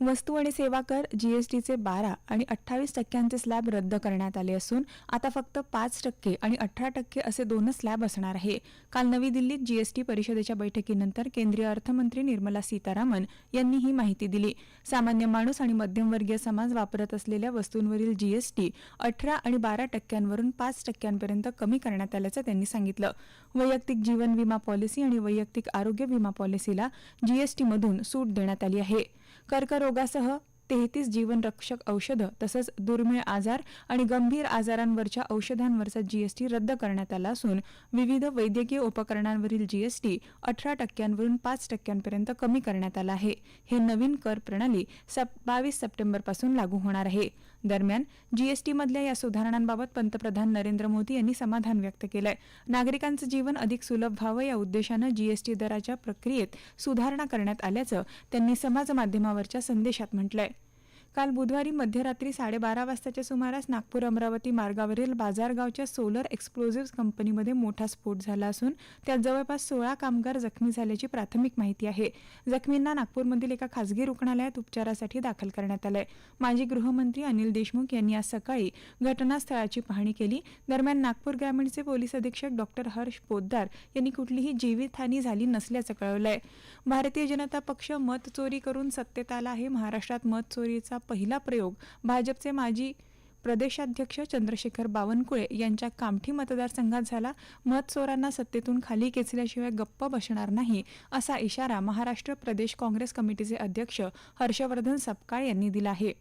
वस्तू आणि सेवा कर जीएसटीचे बारा आणि अठ्ठावीस टक्क्यांचे स्लॅब रद्द करण्यात आले असून आता फक्त पाच टक्के आणि अठरा टक्के असे दोनच स्लॅब असणार आहे. काल नवी दिल्लीत जीएसटी परिषदेच्या बैठकीनंतर केंद्रीय अर्थमंत्री निर्मला सीतारामन यांनी ही माहिती दिली. सामान्य माणूस आणि मध्यमवर्गीय समाज वापरत असलेल्या वस्तूंवरील जीएसटी अठरा आणि बारा टक्क्यांवरून पाच टक्क्यांपर्यंत कमी करण्यात आल्याचं त्यांनी सांगितलं. वैयक्तिक जीवन विमा पॉलिसी आणि वैयक्तिक आरोग्य विमा पॉलिसीला जीएसटीमधून सूट देण्यात आली आहे. कर्करोगासह तेहतीस जीवनरक्षक औषधं तसंच दुर्मिळ आजार आणि गंभीर आजारांवरच्या औषधांवरचा जीएसटी रद्द करण्यात आला असून विविध वैद्यकीय उपकरणांवरील जीएसटी अठरा टक्क्यांवरून पाच टक्क्यांपर्यंत कमी करण्यात आला आहे. हे नवीन कर प्रणाली सप बावीस सप्टेंबरपासून लागू होणार आहे. दरम्यान जीएसटीमधल्या या सुधारणांबाबत पंतप्रधान नरेंद्र मोदी यांनी समाधान व्यक्त केलंय. नागरिकांचं जीवन अधिक सुलभ व्हावं या उद्देशानं जीएसटी दराच्या प्रक्रियेत सुधारणा करण्यात आल्याचं त्यांनी समाजमाध्यमावरच्या संदेशात म्हटलंय. काल बुधवारी मध्यरात्री साडेबारा वाजताच्या सुमारास नागपूर अमरावती मार्गावरील बाजारगावच्या सोलर एक्सप्लोझिव्ह कंपनीमध्ये मोठा स्फोट झाला असून त्यात जवळपास सोळा कामगार जखमी झाल्याची प्राथमिक माहिती आहे. जखमींना नागपूरमधील एका खासगी रुग्णालयात उपचारासाठी दाखल करण्यात आलंय. माजी गृहमंत्री अनिल देशमुख यांनी आज सकाळी घटनास्थळाची पाहणी केली. दरम्यान नागपूर ग्रामीणचे पोलीस अधीक्षक डॉक्टर हर्ष पोद्दार यांनी कुठलीही जीवितहानी झाली नसल्याचं कळवलंय. भारतीय जनता पक्ष मत चोरी करून सत्तेत आला आहे. महाराष्ट्रात मत चोरीचा पहिला प्रयोग भाजपचे माजी प्रदेशाध्यक्ष चंद्रशेखर बावनकुळे यांच्या कामठी मतदारसंघात झाला. मत चोरांना सत्तेतून खाली खेचल्याशिवाय गप्प बसणार नाही असा इशारा महाराष्ट्र प्रदेश काँग्रेस कमिटीचे अध्यक्ष हर्षवर्धन सपकाळ यांनी दिला आहे.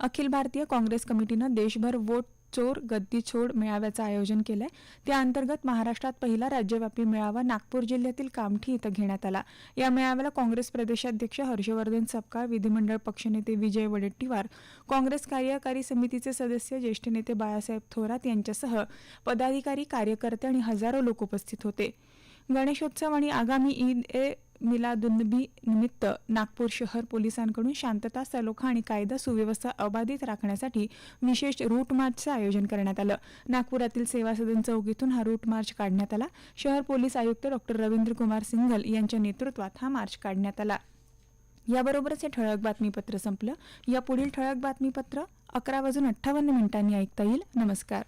अखिल भारतीय काँग्रेस कमिटीनं देशभर वोट चोर गद्दी छोड मेळाव्याचं आयोजन केलंय. त्या अंतर्गत महाराष्ट्रात पहिला राज्यव्यापी मेळावा नागपूर जिल्ह्यातील कामठी इथं घेण्यात आला. या मेळाव्याला काँग्रेस प्रदेशाध्यक्ष हर्षवर्धन सपकाळ विधिमंडळ पक्षनेते विजय वडेट्टीवार काँग्रेस कार्यकारी समितीचे सदस्य ज्येष्ठ नेते बाळासाहेब थोरात यांच्यासह पदाधिकारी कार्यकर्ते आणि हजारो लोक उपस्थित होते. गणेशोत्सव आणि आगामी ईद ए मिलादुन्नबी निमित्त नागपूर शहर पोलिसांकडून शांतता सलोखा आणि कायदा सुव्यवस्था अबाधित राखण्यासाठी विशेष रूट मार्चचं आयोजन करण्यात आलं. नागपुरातील सेवा सदन चौकीतून हा रूट मार्च काढण्यात आला. शहर पोलीस आयुक्त डॉक्टर रवींद्र कुमार सिंघल यांच्या नेतृत्वात हा मार्च काढण्यात आला. याबरोबरच हे ठळक बातमीपत्र संपलं. या पुढील ठळक बातमीपत्र अकरा वाजून अठ्ठावन्न मिनिटांनी ऐकता येईल. नमस्कार.